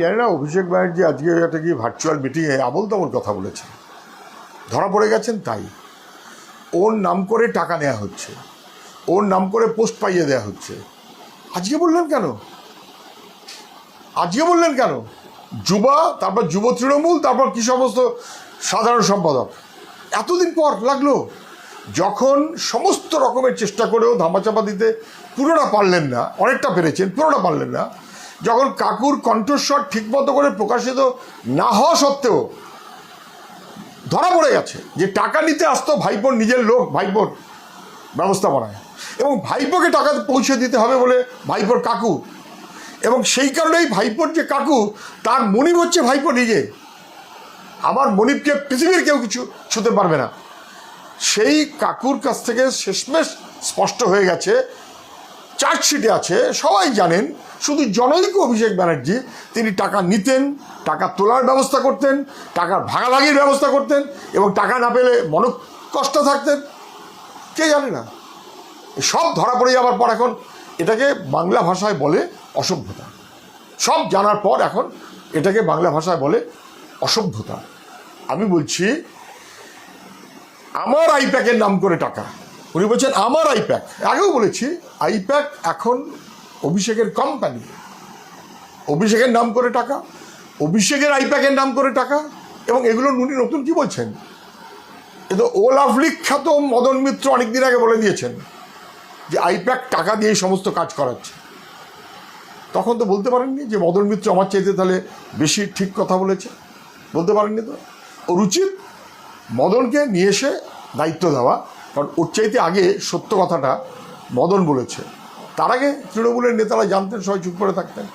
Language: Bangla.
জানি না, অভিষেক ব্যানার্জি আজকে একটা কি ভার্চুয়াল মিটিংয়ে আবল তাবল কথা বলেছে ধরা পড়ে গেছেন তাই। ওর নাম করে টাকা নেওয়া হচ্ছে। ওর নাম করে পোস্ট পাইয়ে দেওয়া হচ্ছে। আজকে বললেন কেন? আজকে বললেন কেন? যুবা, তারপর যুব তৃণমূল, তারপর কি সমস্ত সাধারণ সম্পাদক। এতদিন পর লাগল। যখন সমস্ত রকমের চেষ্টা করেও ধামাচাপা দিতে পুরোটা পারলেন না, অনেকটা পেরেছেন, পুরোটা পারলেন না যখন কাকুর কণ্ঠস্বর ঠিকমতো করে প্রকাশিত না হওয়া সত্ত্বেও ধরা পড়ে গেছে যে টাকা নিতে আসতো ভাইপোর নিজের লোক, ভাইপোর ব্যবস্থাপনায় এবং ভাইপোকে টাকা পৌঁছে দিতে হবে বলে ভাইপোর কাকু। এবং সেই কারণেই ভাইপোর যে কাকু, তার মনিব হচ্ছে ভাইপো নিজে। আমার মনিবকে পৃথিবীর কেউ কিছু ছুতে পারবে না। সেই কাকুর কাছ থেকে শেষমেশ স্পষ্ট হয়ে গেছে চার্জশিটে আছে, সবাই জানেন, শুধু জনৈক অভিষেক ব্যানার্জি, তিনি টাকা নিতেন, টাকা তোলার ব্যবস্থা করতেন, টাকার ভাগাভাগির ব্যবস্থা করতেন, এবং টাকা না পেলে মন কষ্ট থাকতেন। কে জানে না? সব ধরা পড়ে যাওয়ার পর এখন এটাকে বাংলা ভাষায় বলে অসভ্যতা। সব জানার পর এখন এটাকে বাংলা ভাষায় বলে অসভ্যতা। আমি বলছি, আমার আইপ্যাকের নাম করে টাকা। উনি বলছেন, আমার আইপ্যাক আগেও বলেছি আইপ্যাক এখন অভিষেকের কোম্পানি অভিষেকের নাম করে টাকা, অভিষেকের আইপ্যাকের নাম করে টাকা, এবং এগুলো উনি নতুন কি বলছেন? এ তো ওলাফলিক খ্যাত মদন মিত্র অনেকদিন আগে বলে দিয়েছেন যে আইপ্যাক টাকা দিয়ে সমস্ত কাজ করাচ্ছে। তখন তো বলতে পারেননি যে, মদন মিত্র আমার চাইতে তাহলে বেশি ঠিক কথা বলেছে। বলতে পারেননি তো? ওর উচিত মদনকে নিয়ে এসে দায়িত্ব দেওয়া কারণ ওর চাইতে আগে সত্য কথাটা মদন বলেছে। তার আগে তৃণমূলের নেতারা জানতেন, সবাই চুপ করে থাকতেন।